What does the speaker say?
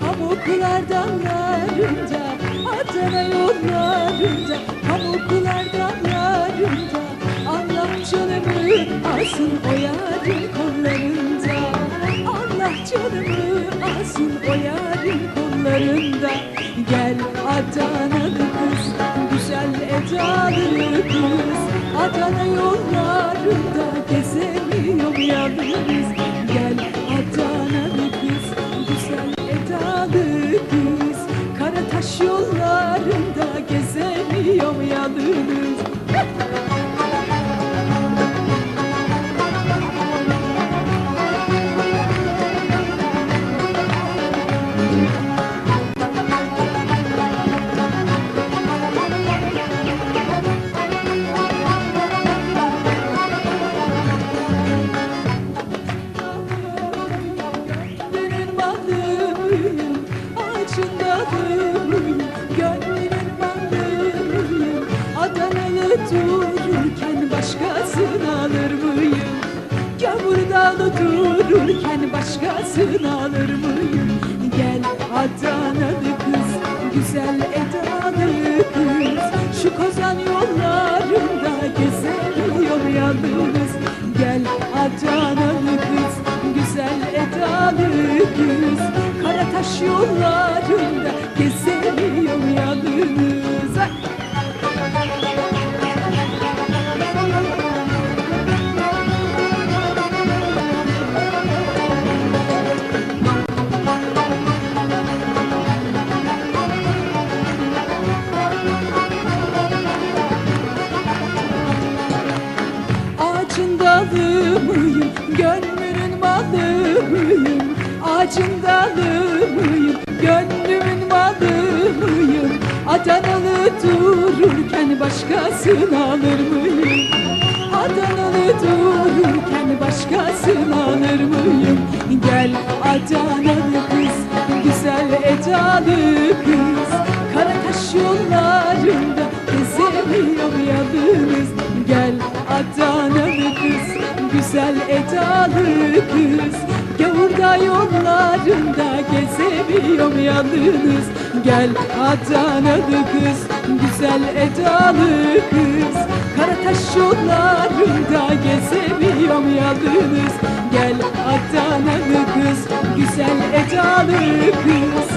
pamuklar damlarında Adana yollarında pamuklar damlarında Allah canımı alsın o yarın kollarında canımı alsın o yarın kollarında. Gel Adanalı kız güzel edalı kız. Adana yollarında gezemiyorum yalnız dururken başkasını alır mıyım? Gavur dağlı dururken başkasını alır mıyım? Gel Adanalı kız, güzel edalı kız Şu kozan yollarında gezemiyor yalnız Gel Adanalı kız, güzel edalı kız Karataş yollarında gönlümün malı mıyım? Ağacın dalı mıyım, gönlümün malı mıyım? Adanalı dururken başkasını alır mıyım? Adanalı dururken başkasını alır mıyım? Gel Adanalı kız, güzel edalı kız Karataş yollarında gezemiyor yalnız Gel Adanalı kız, güzel edalı kız yollarında gezemiyorum yalnız. Gel Adanalı kız, güzel edalı kız. Karataş yollarında gezemiyorum yalnız. Gel Adanalı kız, güzel edalı kız